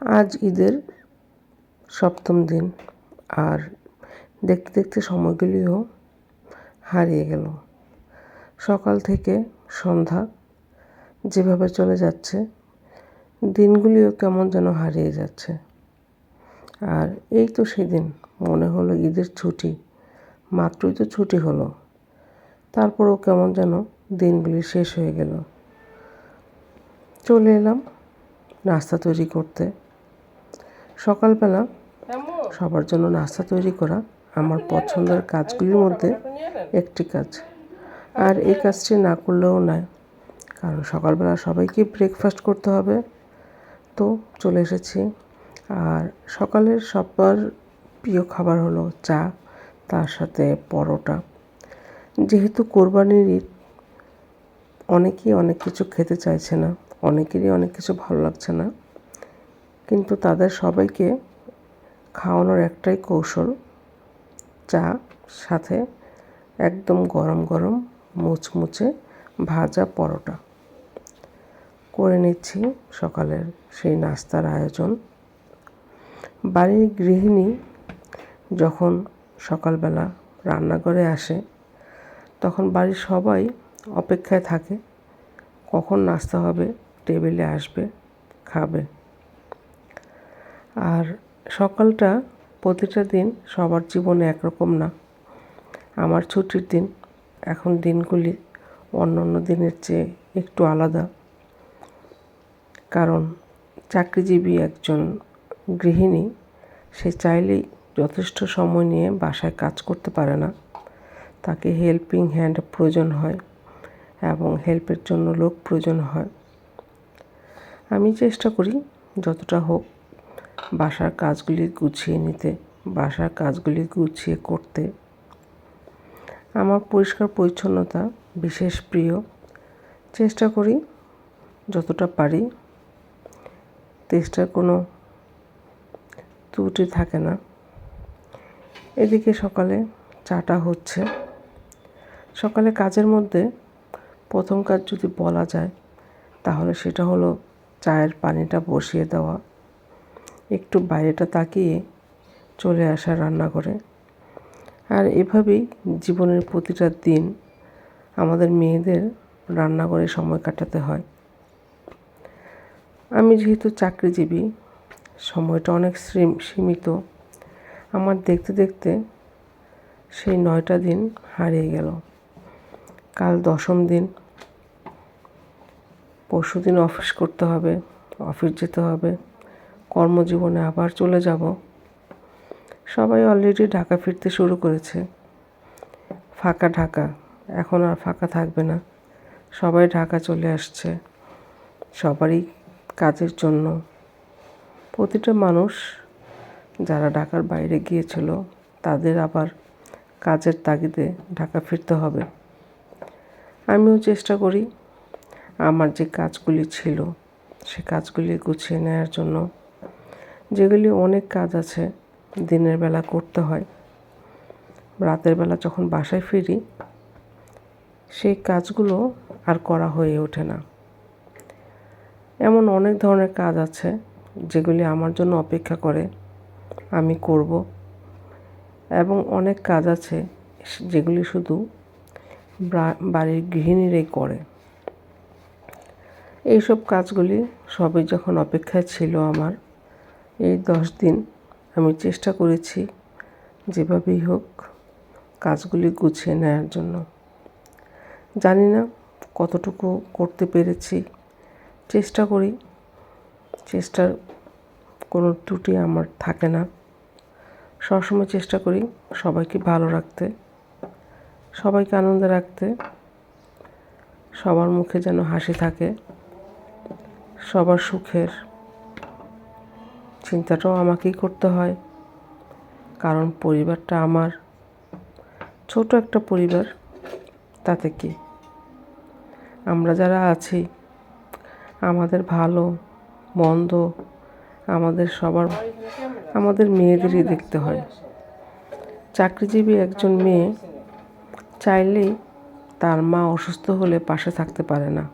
আজ ঈদের সপ্তম দিন আর দেখতে দেখতে সময়গুলিও হারিয়ে গেল। সকাল থেকে সন্ধ্যা যেভাবে চলে যাচ্ছে, দিনগুলিও কেমন যেন হারিয়ে যাচ্ছে। আর এই তো সেদিন মনে হলো ঈদের ছুটি, মাত্রই তো ছুটি হলো। তারপরেও কেমন যেন দিনগুলি শেষ হয়ে গেল। চলে এলাম নাস্তা তৈরি করতে। সকালবেলা সবার জন্য নাস্তা তৈরি করা আমার পছন্দের কাজগুলির মধ্যে একটি কাজ। আর এই কাজটি না করলেও নয় কারণ সকালবেলা সবাইকে ব্রেকফাস্ট করতে হবে। তো চলে এসেছি। আর সকালের সবার প্রিয় খাবার হলো চা তার সাথে পরোটা। যেহেতু কোরবানির ঈদ অনেকেই অনেক কিছু খেতে চাইছে না অনেকেরই অনেক কিছু ভালো লাগছে না। কিন্তু তাদের সবাইকে খাওয়ানোর একটাই কৌশল, চা সাথে একদম গরম গরম মুচমুচে ভাজা পরোটা। করে নিচ্ছি সকালের সেই নাস্তার আয়োজন। বাড়ির গৃহিণী যখন সকালবেলা রান্নাঘরে আসে, তখন বাড়ির সবাই অপেক্ষায় থাকে, কখন নাস্তা হবে, টেবিলে আসবে, খাবে। আর সকালটা প্রতিটা দিন সবার জীবনে একরকম না। আমার ছুটির দিন, এখন দিনগুলি অন্য অন্য দিনের চেয়ে একটু আলাদা। কারণ চাকরিজীবী একজন গৃহিণী, সে চাইলেই যথেষ্ট সময় নিয়ে বাসায় কাজ করতে পারে না। তাকে হেল্পিং হ্যান্ড প্রয়োজন হয় এবং হেল্পের জন্য লোক প্রয়োজন হয়। আমি চেষ্টা করি যতটা হোক বাসার কাজগুলি গুছিয়ে নিতে, বাসার কাজগুলি গুছিয়ে করতে। আমার পরিষ্কার পরিচ্ছন্নতা বিশেষ প্রিয়। চেষ্টা করি যতটা পারি। তেষ্টার কোনো ত্রুটি থাকে না। এদিকে সকালে চাটা হচ্ছে। সকালে কাজের মধ্যে প্রথম কাজ যদি বলা যায়, তাহলে সেটা হলো চায়ের পানিটা বসিয়ে দেওয়া। একটু বাইরেটা তাকিয়ে চলে আসা রান্না করে আর এভাবেই জীবনের প্রতিটা দিন আমাদের মেয়েদের রান্নাঘরে সময় কাটাতে হয়। আমি যেহেতু চাকরিজীবী, সময়টা অনেক সীমিত। আমার দেখতে দেখতে সেই নয়টা দিন হারিয়ে গেল। কাল দশম দিন। পরশু দিন অফিস করতে হবে, অফিস যেতে হবে। কর্মজীবনে আবার চলে যাব। সবাই অলরেডি ঢাকা ফিরতে শুরু করেছে। ফাঁকা ঢাকা, এখন আর ফাঁকা থাকবে না। সবাই ঢাকা চলে আসছে, সবারই কাজের জন্য। প্রতিটা মানুষ যারা ঢাকার বাইরে গিয়েছিল, তাদের আবার কাজের তাগিদে ঢাকা ফিরতে হবে। আমিও চেষ্টা করি আমার যে কাজগুলি ছিল, সে কাজগুলি গুছিয়ে নেওয়ার জন্য। যেগুলি অনেক কাজ আছে দিনের বেলা করতে হয়। রাতের বেলা যখন বাসায় ফিরি, সেই কাজগুলো আর করা হয়ে ওঠে না। এমন অনেক ধরনের কাজ আছে যেগুলি আমার জন্য অপেক্ষা করে আমি করব এবং অনেক কাজ আছে যেগুলি শুধু বাড়ির গৃহিণীরাই করে। এইসব কাজগুলি সবই যখন অপেক্ষায় ছিল আমার এই দশ দিন আমি চেষ্টা করেছি যেভাবেই হোক কাজগুলি গুছিয়ে নেওয়ার জন্য। জানি না কতটুকু করতে পেরেছি। চেষ্টা করি। চেষ্টার কোনো ত্রুটি আমার থাকে না। সবসময় চেষ্টা করি সবাইকে ভালো রাখতে, সবাইকে আনন্দে রাখতে, সবার মুখে যেন হাসি থাকে, সবার সুখের চিন্তাটাও আমাকেই করতে হয়। কারণ পরিবারটা আমার। ছোট একটা পরিবার, তাতে কি? আমরা যারা আছি, আমাদের ভালো, মন্দ, আমাদের সবার, আমাদের মেয়েদেরই দেখতে হয়। চাকরিজীবী একজন মেয়ে চাইলেই তার মা অসুস্থ হলে পাশে থাকতে পারে না।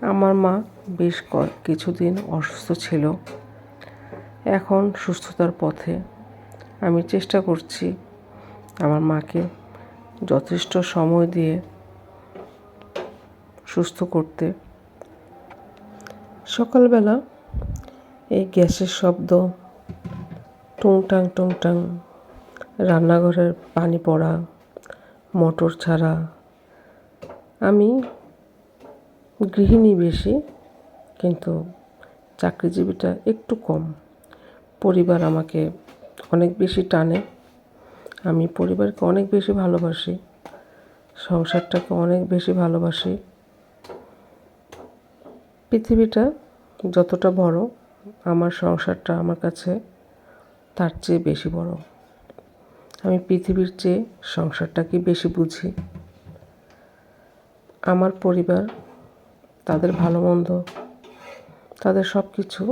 আমার মা বেশ কিছুদিন অসুস্থ ছিল। এখন সুস্থতার পথে। আমি চেষ্টা করছি আমার মাকে যথেষ্ট সময় দিয়ে সুস্থ করতে। সকালবেলা এই গ্যাসের শব্দ, টুংটাং টুংটাং, রান্নাঘরের পানি পড়া, মোটর ছাড়া, আমি গৃহিণী বেশি, কিন্তু চাকরিজীবীটা একটু কম। পরিবার আমাকে অনেক বেশি টানে। আমি পরিবারকে অনেক বেশি ভালোবাসি। সংসারটাকে অনেক বেশি ভালোবাসি। পৃথিবীটা যতটা বড়, আমার সংসারটা আমার কাছে তার চেয়ে বেশি বড়। আমি পৃথিবীর চেয়ে সংসারটাকে বেশি বুঝি। আমার পরিবার, তাদের ভালো মন্দ, তাদের সব কিছু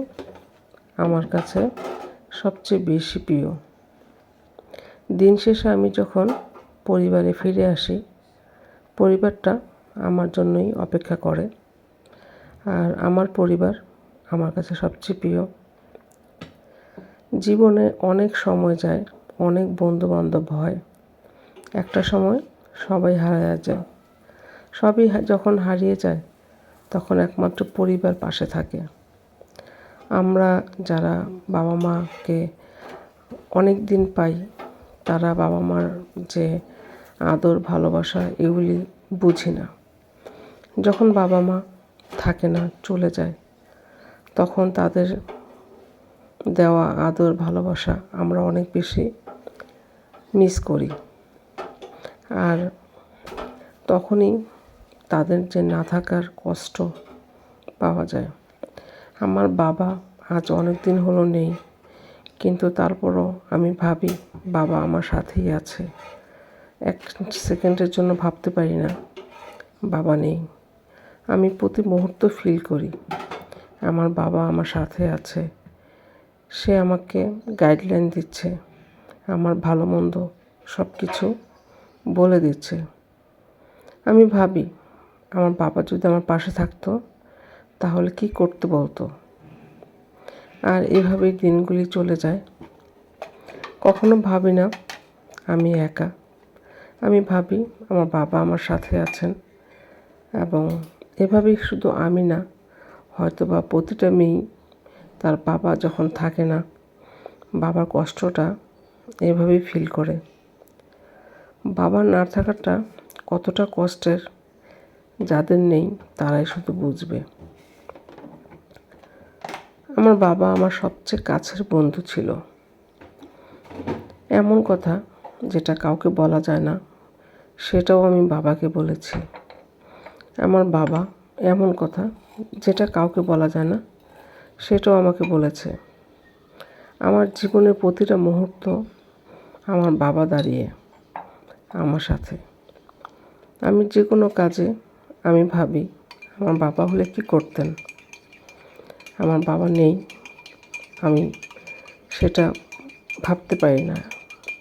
আমার কাছে সবচেয়ে বেশি প্রিয়। দিন শেষে আমি যখন পরিবারে ফিরে আসি, পরিবারটা আমার জন্যই অপেক্ষা করে। আর আমার পরিবার আমার কাছে সবচেয়ে প্রিয়। জীবনে অনেক সময় যায়, অনেক বন্ধু বান্ধব হয়। একটা সময় সবাই হারায়া যায়। সবই যখন হারিয়ে যায়, তখন একমাত্র পরিবার পাশে থাকে। আমরা যারা বাবা মাকে অনেক দিন পাই, তারা বাবা মার যে আদর, ভালোবাসা, এগুলি বুঝি না। যখন বাবা মা থাকে না, চলে যায়, তখন তাদের দেওয়া আদর, ভালোবাসা আমরা অনেক বেশি মিস করি। আর তখনই তাদের যে না থাকার কষ্ট পাওয়া যায়। আমার বাবা আজ অনেক দিন হলো নেই, কিন্তু তারপরও আমি ভাবি বাবা আমার সাথেই আছে। এক সেকেন্ডের জন্য ভাবতে পারি না, বাবা নেই। আমি প্রতি মুহূর্ত ফিল করি, আমার বাবা আমার সাথে আছে, সে আমাকে গাইডলাইন দিচ্ছে, আমার ভালো মন্দ সব কিছু বলে দিচ্ছে। আমি ভাবি আমার বাবা যদি আমার পাশে থাকতো তাহলে কি করতে বলতো? আর এভাবেই দিনগুলি চলে যায়। কখনো ভাবি না, আমি একা। আমি ভাবি আমার বাবা আমার সাথে আছেন এবং এভাবেই শুধু আমি না হয়তো বা প্রতিটা মেয়েই তার বাবা যখন থাকে না, বাবার কষ্টটা এভাবেই ফিল করে। বাবা না থাকাটা কতটা কষ্টের, যাদের নেই তারাই শুধু বুঝবে। আমার বাবা আমার সবচেয়ে কাছের বন্ধু ছিল। এমন কথা যেটা কাউকে বলা যায় না, সেটাও আমি বাবাকে বলেছি। আমার বাবা এমন কথা যেটা কাউকে বলা যায় না, সেটাও আমাকে বলেছে। আমার জীবনের প্রতিটা মুহূর্ত আমার বাবা দাঁড়িয়ে আমার সাথে। আমি যে কোনো কাজে আমি ভাবি আমার বাবা হলে কি করতেন। আমার বাবা নেই, আমি সেটা ভাবতে পারি না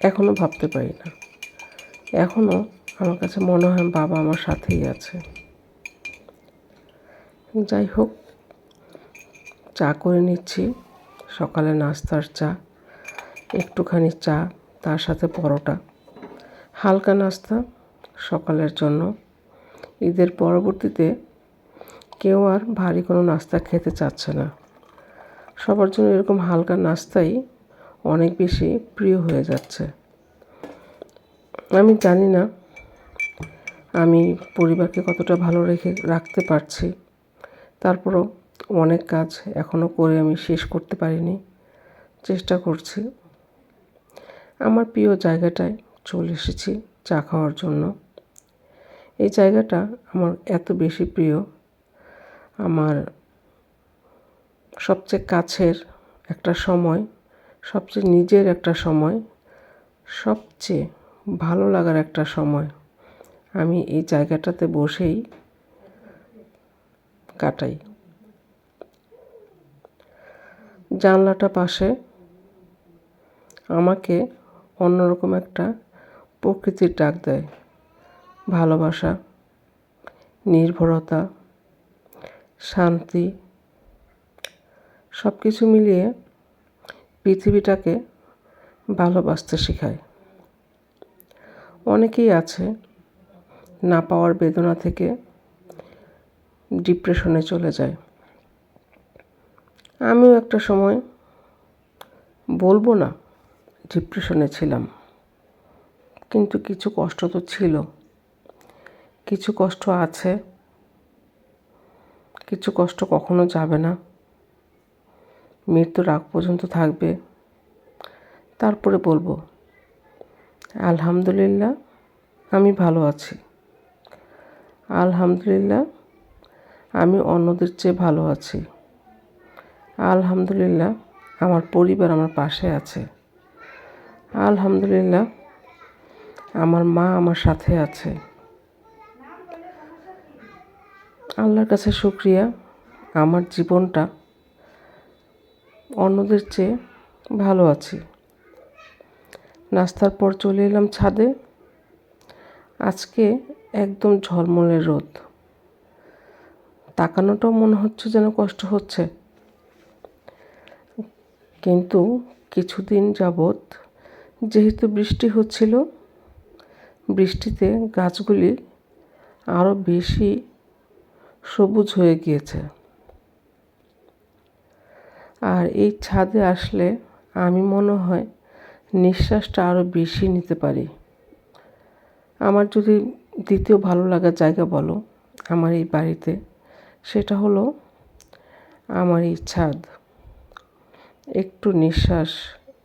এখনও ভাবতে পারি না। এখনও আমার কাছে মনে হয় বাবা আমার সাথেই আছে। যাই হোক, চা করে নিচ্ছি, সকালে নাস্তার চা, একটুখানি চা, তার সাথে পরোটা। হালকা নাস্তা সকালের জন্য। ঈদের পরবর্তীতে কেউ আর ভারী কোনো নাস্তা খেতে চাচ্ছে না। সবার জন্য এরকম হালকা নাস্তাই অনেক বেশি প্রিয় হয়ে যাচ্ছে। আমি জানি না আমি পরিবারকে কতটা ভালো রেখে রাখতে পারছি। তারপরও অনেক কাজ এখনও করে আমি শেষ করতে পারিনি। চেষ্টা করছি। আমার প্রিয় জায়গাটায় চলে এসেছি চা খাওয়ার জন্য। এই জায়গাটা আমার এত বেশি প্রিয় আমার সবচেয়ে কাছের একটা সময়, সবচেয়ে নিজের একটা সময়, সবচেয়ে ভালো লাগার একটা সময় আমি এই জায়গাটাতে বসেই কাটাই। জানলাটা পাশে আমাকে অন্যরকম একটা প্রকৃতির ডাক দেয়। ভালোবাসা, নির্ভরতা শান্তি। সব কিছু মিলিয়ে পৃথিবীটাকে ভালোবাসতে শেখায়। অনেকেই আছে না পাওয়ার বেদনা থেকে ডিপ্রেশনে চলে যায়। আমিও একটা সময় বলব না ডিপ্রেশনে ছিলাম, কিন্তু কিছু কষ্ট তো ছিল। কিছু কষ্ট আছে কিছু কষ্ট কখনো যাবে না। মৃত্যুর আগ পর্যন্ত থাকবে। তারপরে বলব, আলহামদুলিল্লাহ, আমি ভালো আছি। আলহামদুলিল্লাহ, আমি অন্যদের চেয়ে ভালো আছি। আলহামদুলিল্লাহ, আমার পরিবার আমার পাশে আছে। আলহামদুলিল্লাহ, আমার মা আমার সাথে আছে। আল্লাহর কাছে শুক্রিয়া। আমার জীবনটা অন্যদের চেয়ে ভালো আছি। নাস্তার পর চলে এলাম ছাদে। আজকে একদম ঝলমলে রোদ। তাকানোটাও মনে হচ্ছে যেন কষ্ট হচ্ছে। কিন্তু কিছুদিন যাবৎ যেহেতু বৃষ্টি হচ্ছিল, বৃষ্টিতে গাছগুলি আরও বেশি সবুজ হয়ে গিয়েছে। আর এই ছাদে আসলে আমি মনে হয় নিঃশ্বাসটা আরও বেশি নিতে পারি। আমার যদি দ্বিতীয় ভালো লাগার জায়গা বলো আমার এই বাড়িতে, সেটা হলো আমার এই ছাদ। একটু নিঃশ্বাস,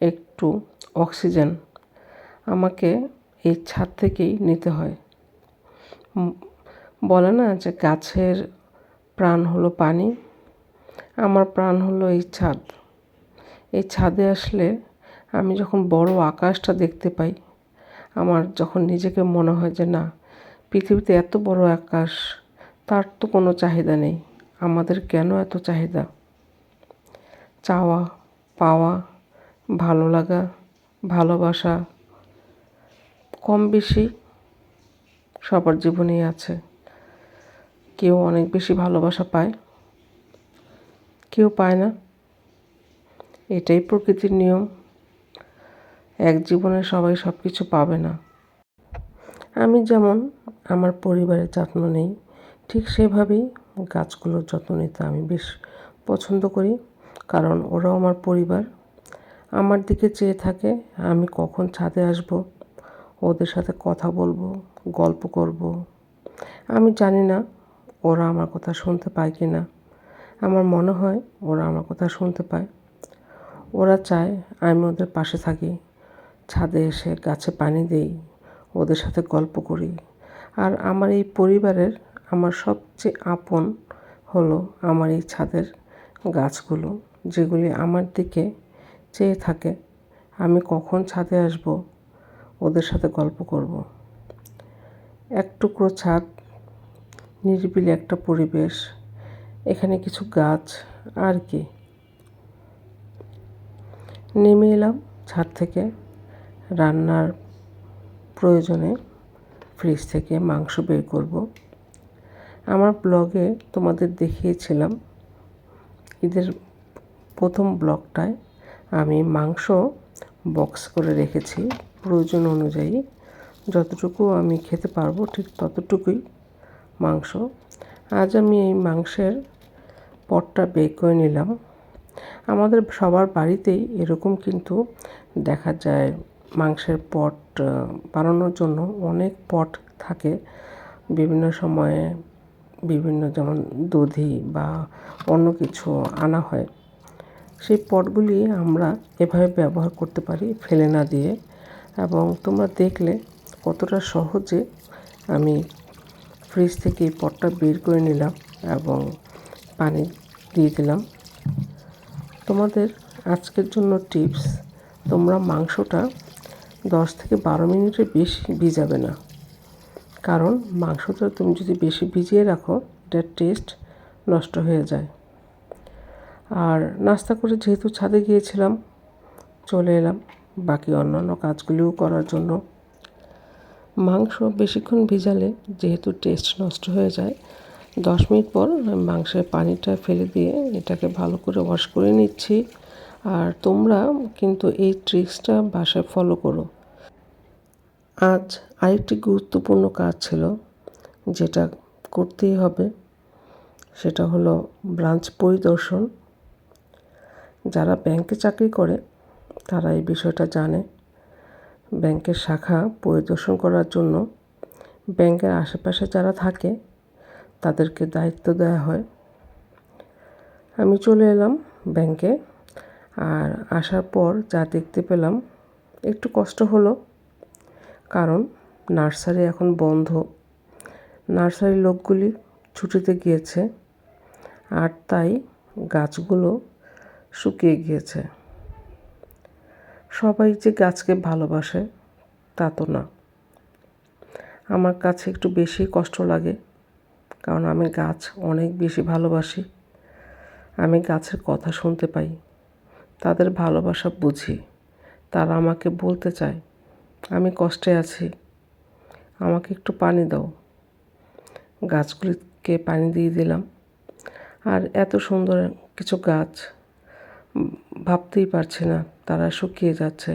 একটু অক্সিজেন আমাকে এই ছাদ থেকেই নিতে হয়। বলে না যে গাছের প্রাণ হলো পানি, আমার প্রাণ হলো এই ছাদ। এই ছাদে আসলে আমি যখন বড় আকাশটা দেখতে পাই, আমার যখন নিজেকে মনে হয় যে না, পৃথিবীতে এত বড় আকাশ, তার তো কোনো চাহিদা নেই। আমাদের কেন এত চাহিদা? চাওয়া, পাওয়া, ভালো লাগা, ভালোবাসা কম বেশি সবার জীবনেই আছে। কেউ অনেক বেশি ভালোবাসা পায়, কেউ পায় না। এটাই প্রকৃতির নিয়ম। এক জীবনে সবাই সব কিছু পাবে না। আমি যেমন, আমার পরিবারের যত্ন নেই, ঠিক সেভাবেই গাছগুলোর যত্ন নিতে আমি বেশ পছন্দ করি, কারণ ওরাও আমার পরিবার। আমার দিকে চেয়ে থাকে, আমি কখন ছাদে আসব, ওদের সাথে কথা বলব, গল্প করব। আমি জানি না ওরা আমার কথা শুনতে পায় কি না? আমার মনে হয় ওরা আমার কথা শুনতে পায়। ওরা চায় আমি ওদের পাশে থাকি, ছাদে এসে গাছে পানি দেই, ওদের সাথে গল্প করি। আর আমার এই পরিবারের আমার সবচেয়ে আপন হলো আমার এই ছাদের গাছগুলো, যেগুলি আমার দিকে চেয়ে থাকে। আমি কখন ছাদে আসব? ওদের সাথে গল্প করব। এক টুকরো ছাদ নিরিবিলি একটা পরিবেশ, এখানে কিছু গাছ, আর কি। নেমে এলাম ছাদ থেকে, রান্নার প্রয়োজনে ফ্রিজ থেকে মাংস বের করব। আমার ব্লগে তোমাদের দেখিয়েছিলাম ঈদের প্রথম ব্লগটায় আমি মাংস বক্স করে রেখেছি। প্রয়োজন অনুযায়ী যতটুকু আমি খেতে পারব ঠিক ততটুকুই মাংস। আজ আমি এই মাংসের পটটা বের করে নিলাম। আমাদের সবার বাড়িতেই এরকম কিন্তু দেখা যায় মাংসের পট বানানোর জন্য অনেক পট থাকে। বিভিন্ন সময়ে বিভিন্ন যেমন দধি বা অন্য কিছু আনা হয়। সেই পটগুলি আমরা এভাবে ব্যবহার করতে পারি ফেলে না দিয়ে। এবং তোমরা দেখলে কতটা সহজে আমি ফ্রিজ থেকে পটটা বের করে নিলাম এবং পানি দিয়ে দিলাম। তোমাদের আজকের জন্য টিপস, তোমরা মাংসটা দশ থেকে বারো মিনিটের বেশি ভিজাবে না। কারণ মাংসটা তুমি যদি বেশি ভিজিয়ে রাখো এটার টেস্ট নষ্ট হয়ে যায়। আর নাস্তা করে যেহেতু ছাদে গিয়েছিলাম, চলে এলাম বাকি অন্যান্য কাজগুলিও করার জন্য। মাংস বেশিক্ষণ ভিজালে যেহেতু টেস্ট নষ্ট হয়ে যায়, দশ মিনিট পর মাংসের পানিটা ফেলে দিয়ে এটাকে ভালো করে ওয়াশ করে নিচ্ছি। আর তোমরা কিন্তু এই ট্রিক্সটা বাসায় ফলো করো। আজ আরেকটি গুরুত্বপূর্ণ কাজ ছিল যেটা করতেই হবে, সেটা হলো ব্রাঞ্চ পরিদর্শন। যারা ব্যাংকে চাকরি করে, তারা এই বিষয়টা জানে। ব্যাংকের শাখা পরিদর্শন করার জন্য ব্যাংকের আশেপাশে যারা থাকে, তাদেরকে দায়িত্ব দেওয়া হয়। আমি চলে এলাম ব্যাংকে আর আসার পর যা দেখতে পেলাম, একটু কষ্ট হলো। কারণ নার্সারি এখন বন্ধ। নার্সারির লোকগুলি ছুটিতে গিয়েছে আর তাই গাছগুলো শুকিয়ে গিয়েছে। সবাই যে গাছকে ভালোবাসে, তা তো না। আমার কাছে একটু বেশি কষ্ট লাগে, কারণ আমি গাছ অনেক বেশি ভালোবাসি। আমি গাছের কথা শুনতে পাই, তাদের ভালোবাসা বুঝি, তারা আমাকে বলতে চায়, আমি কষ্টে আছি, আমাকে একটু পানি দাও। গাছগুলিকে পানি দিয়ে দিলাম। আর এত সুন্দর কিছু গাছ ভাবতেই পারছি না। তারা শুকিয়ে যাচ্ছে।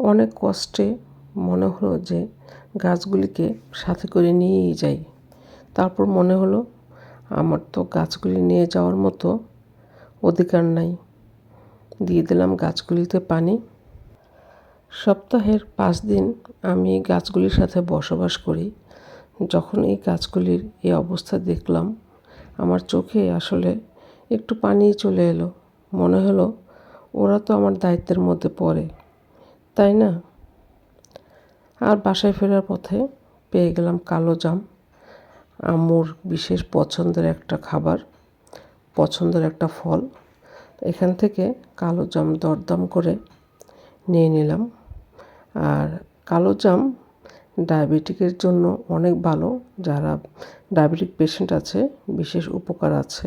অনেক কষ্টে মনে হলো যে গাছগুলিকে সাথে করে নিয়েই যাই। তারপর মনে হলো, আমার তো গাছগুলি নিয়ে যাওয়ার মতো অধিকার নাই। দিয়ে দিলাম গাছগুলিতে পানি। সপ্তাহের পাঁচ দিন আমি গাছগুলির সাথে বসবাস করি। যখন এই গাছগুলির এই অবস্থা দেখলাম, আমার চোখে আসলে একটু পানি চলে এলো। মনে হলো ওরা তো আমার দায়িত্বের মধ্যে পড়ে, তাই না? আর বাসায় ফেরার পথে পেয়ে গেলাম কালো জাম, আমুর বিশেষ পছন্দের একটা খাবার, পছন্দের একটা ফল। এখান থেকে কালো জাম দরদাম করে নিয়ে নিলাম। আর কালো জাম ডায়াবেটিকের জন্য অনেক ভালো, যারা ডায়াবেটিক পেশেন্ট আছে, বিশেষ উপকার আছে।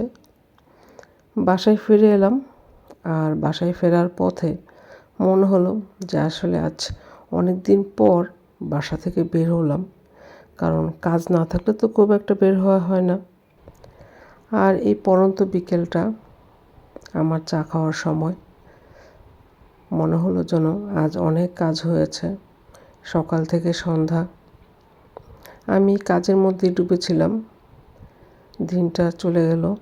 বাসায় ফিরে এলাম। আর বাসায় ফেরার পথে মনে হলো যে আসলে আজ অনেক দিন পর বাসা থেকে বের হলাম। কারণ কাজ না থাকলে তো খুব একটা বের হওয়া হয় না। আর এই পরন্ত বিকেলটা আমার চা খাওয়ার সময়। মনে হলো যেন আজ অনেক কাজ হয়েছে। সকাল থেকে সন্ধ্যা। আমি কাজের মধ্যে ডুবেছিলাম। দিনটা চলে গেল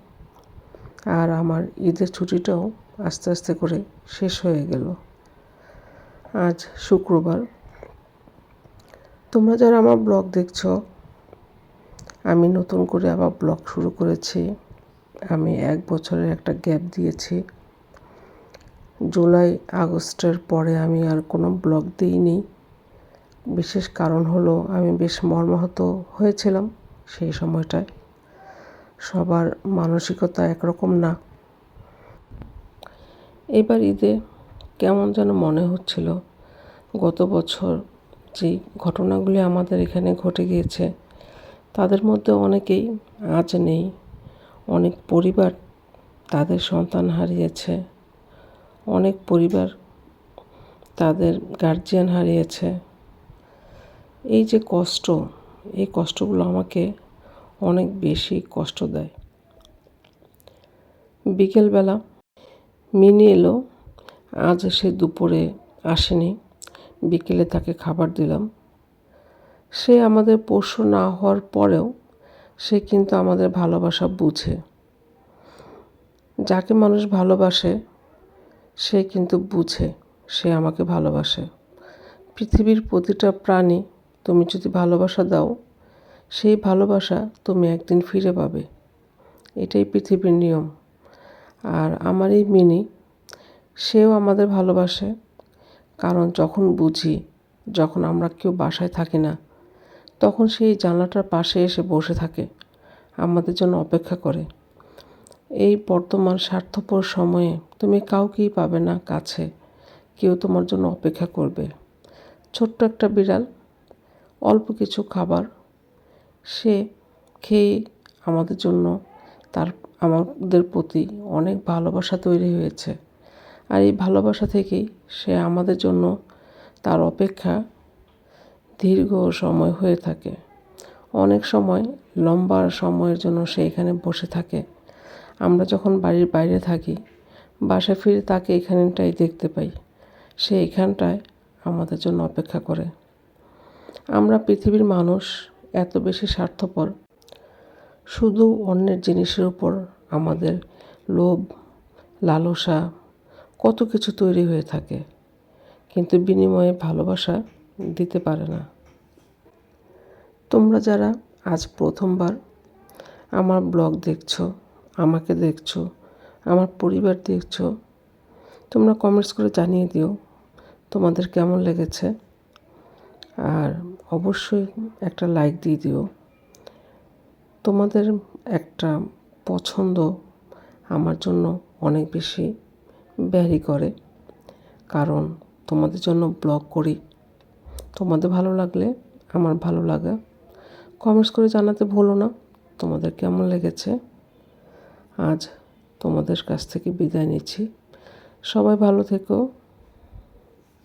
আর আমার ঈদের ছুটিটাও আস্তে আস্তে করে শেষ হয়ে গেল। আজ শুক্রবার। তোমরা যারা আমার ব্লগ দেখছ, আমি নতুন করে আবার ব্লগ শুরু করেছি। আমি এক বছরের একটা গ্যাপ দিয়েছি। জুলাই, আগস্টের পরে আমি আর কোনো ব্লগ দিইনি। বিশেষ কারণ হলো, আমি বেশ মর্মাহত হয়েছিলাম সেই সময়টায়। সবার মানসিকতা একরকম না। এবার ঈদে কেমন যেন মনে হচ্ছিল, গত বছর যে ঘটনাগুলি আমাদের এখানে ঘটে গিয়েছে, তাদের মধ্যে অনেকেই আজ নেই, অনেক পরিবার তাদের সন্তান হারিয়েছে, অনেক পরিবার তাদের গার্জিয়ান হারিয়েছে। এই যে কষ্ট, এই কষ্টগুলো আমাকে অনেক বেশি কষ্ট দেয়। বিকেলবেলা মিনি এলো। আজ সে দুপুরে আসেনি। বিকেলে তাকে খাবার দিলাম। সে আমাদের পোষ্য না হওয়ার পরেও সে কিন্তু আমাদের ভালোবাসা বুঝে। যাকে মানুষ ভালোবাসে, সে কিন্তু বুঝে সে আমাকে ভালোবাসে। পৃথিবীর প্রতিটা প্রাণী তুমি যদি ভালোবাসা দাও, সেই ভালোবাসা তুমি একদিন ফিরে পাবে। এটাই পৃথিবীর নিয়ম। আর আমার এই মিনি, সেও আমাদের ভালোবাসে। কারণ যখন বুঝি, যখন আমরা কেউ বাসায় থাকি না, তখন সেই জানলাটার পাশে এসে বসে থাকে, আমাদের জন্য অপেক্ষা করে। এই বর্তমান স্বার্থপর সময়ে তুমি কাউকেই পাবে না কাছে, কেউ তোমার জন্য অপেক্ষা করবে। ছোট্ট একটা বিড়াল, অল্প কিছু খাবার, সে খেয়ে আমাদের জন্য তার আমাদের প্রতি অনেক ভালোবাসা তৈরি হয়েছে। আর এই ভালোবাসা থেকেই সে আমাদের জন্য তার অপেক্ষা দীর্ঘ সময় হয়ে থাকে। অনেক সময় লম্বা সময়ের জন্য সে এখানে বসে থাকে। আমরা যখন বাড়ির বাইরে থাকি, বাসায় ফিরে তাকে এখানটাই দেখতে পাই। সে এখানটায় আমাদের জন্য অপেক্ষা করে। আমরা পৃথিবীর মানুষ এত বেশি স্বার্থপর শুধু অন্যের জিনিসের উপর আমাদের লোভ, লালসা কত কিছু তৈরি হয়ে থাকে, কিন্তু বিনিময়ে ভালোবাসা দিতে পারে না। তোমরা যারা আজ প্রথমবার আমার ব্লগ দেখছ, আমাকে দেখছ, আমার পরিবার দেখছ, তোমরা কমেন্টস করে জানিয়ে দিও তোমাদের কেমন লেগেছে। আর অবশ্যই একটা লাইক দিয়ে দিও। তোমাদের একটা পছন্দ আমার জন্য অনেক বেশি ব্যারি করে। কারণ তোমাদের জন্য ব্লগ করি। তোমাদের ভালো লাগলে আমার ভালো লাগা। কমেন্টস করে জানাতে ভুলো না, তোমাদের কেমন লেগেছে? আজ তোমাদের কাছ থেকে বিদায় নিচ্ছি। সবাই ভালো থেকো।